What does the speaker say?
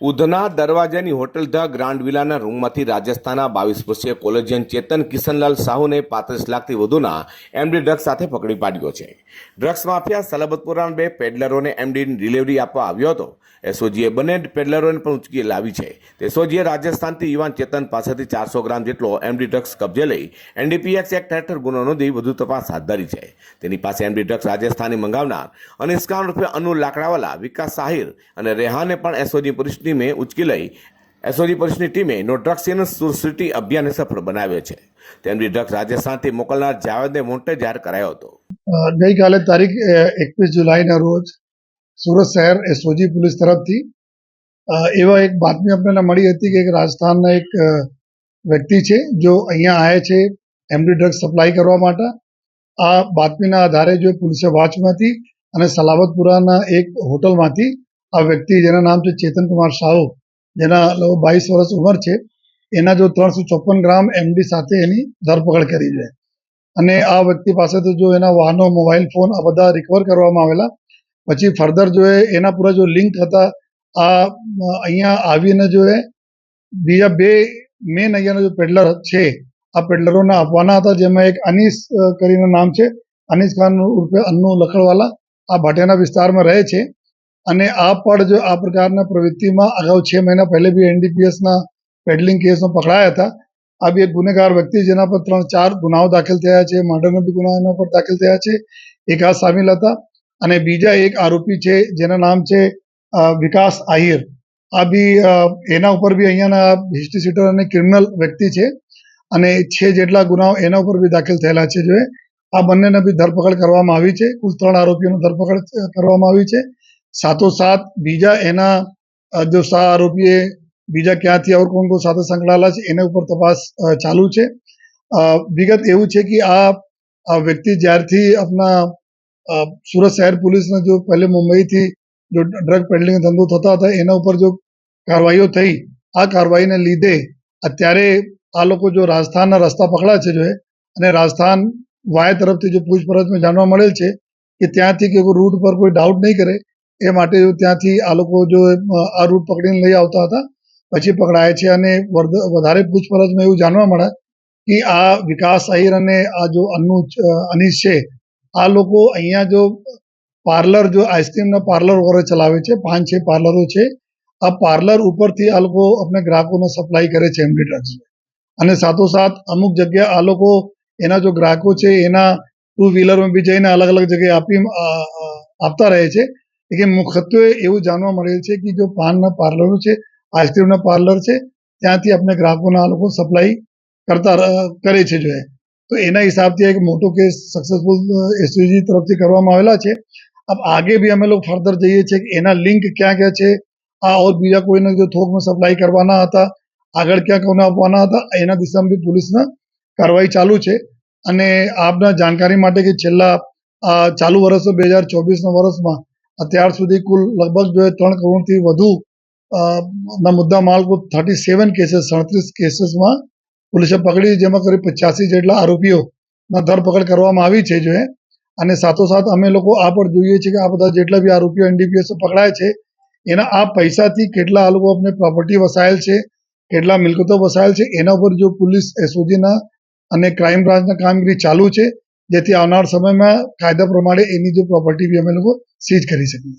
ઉધના દરવાજાની hotel the grand વિલાના રૂમમાંથી રાજસ્થાનના બાવીસ વર્ષીય કોલેજિયન ચેતન કિશનલાલ સાહુને પાંત્રીસ લાખથી વધુના એમડી ડ્રગ્સ સાથે પકડી પાડ્યો છે. ડ્રગ્સ માફિયા સલબતપુરાના બે પેડલરોને એમડીની ડિલિવરી આપવા આવ્યો હતો. એસઓજીએ બંને પેડલરોને પણ ઉચકી લાવી છે. એસઓજીએ રાજસ્થાનથી યુવાન ચેતન પાસેથી ચારસો ગ્રામ જેટલો એમડી ડ્રગ્સ કબજે લઈ એનડીપીએક્સ એક્ટ હેઠળ ગુનો નોંધી વધુ તપાસ હાથ ધરી છે. તેની પાસે એમડી ડ્રગ્સ રાજસ્થાની મંગાવનાર અને ઇસ્કાન રૂપે અનુ લાકડાવાલા, વિકાસ સાહિર અને રેહાને પણ એસઓજી પોલીસની ટીમે ઉચકી લઈ એસઓજી પોલીસની ટીમે નો ડ્રગ્સ ઇન સુરસિટી અભિયાનને સફળ બનાવ્યો છે. તેમની ડ્રગ્સ રાજસ્થાનથી મોકલનાર જાવેદને મોટે જાહેર કરાયો હતો. ગઈકાલે તારીખ એકવીસ જુલાઈના રોજ સુરત શહેર એસઓજી પોલીસ તરફથી. એવા એક બાતમી આપણને મળી હતી કે એક રાજસ્થાનના એક વ્યક્તિ છે, જો અહીંયા આવે છે એમડી ડ્રગ્સ સપ્લાય કરવા માટે. આ બાતમીના આધારે જો પોલીસે વોચમાંથી અને સલાવતપુરાના એક હોટલમાંથી આ વ્યક્તિ, જેના નામ છે ચેતન કુમાર સાહુ, જેના બાવીસ વર્ષ ઉંમર છે, એના જો ત્રણસો ચોપન ગ્રામ એમડી સાથે એની ધરપકડ કરી છે. અને આ વ્યક્તિ પાસેથી જો એના વાહનો, મોબાઈલ, ફોન આ બધા રિકવર કરવામાં આવેલા પછી ફર્ધર જો એના પૂરા જો લિંક હતા આ, અહીંયા આવીને જો બીજા બે મેન અહીંયાના જો પેડલર છે, આ પેડલરોને આપવાના હતા, જેમાં એક અનીસ કરીને નામ છે અનીસ ખાન ઉર્ફે અન્નુ લખડવાલા, આ ભાટિયાના વિસ્તારમાં રહે છે. અને આ પણ જો આ પ્રકારના પ્રવૃત્તિમાં અગાઉ છ મહિના પહેલે બી એનડીપીએસના પેડલિંગ કેસમાં પકડાયા હતા. આ બી ગુનેગાર વ્યક્તિ જેના પર ત્રણ ચાર ગુનાઓ દાખલ થયા છે, મર્ડરના બી ગુના એના પર દાખલ થયા છે. એક આ સામેલ હતા. અને બીજા એક આરોપી છે જેના નામ છે વિકાસ આહિર. આ બી એના ઉપર બી અહીંયાના હિસ્ટ્રી સીટર અને ક્રિમિનલ વ્યક્તિ છે અને છે જેટલા ગુનાઓ એના ઉપર બી દાખલ થયેલા છે જો આ બંનેને બી ધરપકડ કરવામાં આવી છે. કુલ ત્રણ આરોપીઓની ધરપકડ કરવામાં આવી છે. સાથોસાથ બીજા એના જો સા આરોપીએ બીજા ક્યાંથી ઓર કોણ કોણ સાથે સંકળાયેલા છે એના ઉપર તપાસ ચાલુ છે. વિગત એવું છે કે આ વ્યક્તિ જ્યારથી આપણા અ, સુરત શહેર પોલીસને જો પહેલે મુંબઈથી જો ડ્રગ પેડલિંગ ધંધો થતા હતા, એના ઉપર જો કાર્યવાહીઓ થઈ, આ કાર્યવાહીને લીધે અત્યારે આ લોકો જો રાજસ્થાનના રસ્તા પકડા છે જો અને રાજસ્થાન વાય તરફથી જો પૂછપરછમાં જાણવા મળેલ છે કે ત્યાંથી કે રૂટ પર કોઈ ડાઉટ નહીં કરે, એ માટે ત્યાંથી આ લોકો જો આ રૂટ પકડીને લઈ આવતા હતા, પછી પકડાય છે અને વધારે પૂછપરછમાં એવું જાણવા મળે કે આ વિકાસ આહિર અને આ જો અનુ અનીશ છે આ લોકો અહીંયા જો પાર્લર, જો આઈસ્ક્રીમના પાર્લર વગેરે ચલાવે છે, પાંચ, છ પાર્લરો છે, આ પાર્લર ઉપરથી આ લોકો આપણે ગ્રાહકોને સપ્લાય કરે છે એમડી ડ્રગ્સ અને સાથોસાથ અમુક જગ્યા આ લોકો એના જો ગ્રાહકો છે, એના ટુ વ્હીલરમાં બી જઈને અલગ અલગ જગ્યાએ આપી આપતા રહે છે કે મુખ્યત્વે એવું જાણવા મળેલ છે કે જો પાનના પાર્લરો છે આઈસ્ક્રીમના પાર્લર છે, ત્યાંથી આપણે ગ્રાહકોને આ લોકો સપ્લાય કરતા કરે છે જો. તો એના હિસાબથી એક મોટો કેસ સક્સેસફુલ એસયુજી તરફથી કરવામાં આવેલા છે अब आगे भी અમે લોકો ફર્ધર જઈએ છીએ કે એના લિંક ક્યાં ક્યાં છે આ ઓર બીજા કોઈને જો થોકમાં સપ્લાય કરવાના હતા આગળ ક્યાં કોને આપવાના હતા એના દિશામાં બી પોલીસના કાર્યવાહી ચાલુ છે અને આપના જાણકારી માટે કે છેલ્લા આ ચાલુ વર્ષ બે હજાર ચોવીસના વર્ષમાં અત્યાર સુધી કુલ લગભગ જો એ ત્રણ કરોડથી વધુ અ, ના મુદ્દા માલ કુલ થર્ટી સેવન કેસીસ સડત્રીસ કેસીસમાં પોલીસે પકડી જેમાં કરી પચાસી જેટલા આરોપીઓના ધરપકડ કરવામાં આવી છે જો એ અને સાથોસાથ અમે લોકો આ પણ જોઈએ છીએ કે આ બધા જેટલા બી આરોપીઓ એનડીપીએસ પકડાય છે, એના આ પૈસાથી કેટલા આ લોકો આપણે પ્રોપર્ટી વસાયેલ છે, કેટલા મિલકતો વસાયેલ છે, એના ઉપર જો પોલીસ એસઓજીના અને ક્રાઇમ બ્રાન્ચના કામગીરી ચાલુ છે, જેથી આવનાર સમયમાં કાયદા પ્રમાણે એની જો પ્રોપર્ટી બી અમે લોકો સીઝ કરી શકીએ.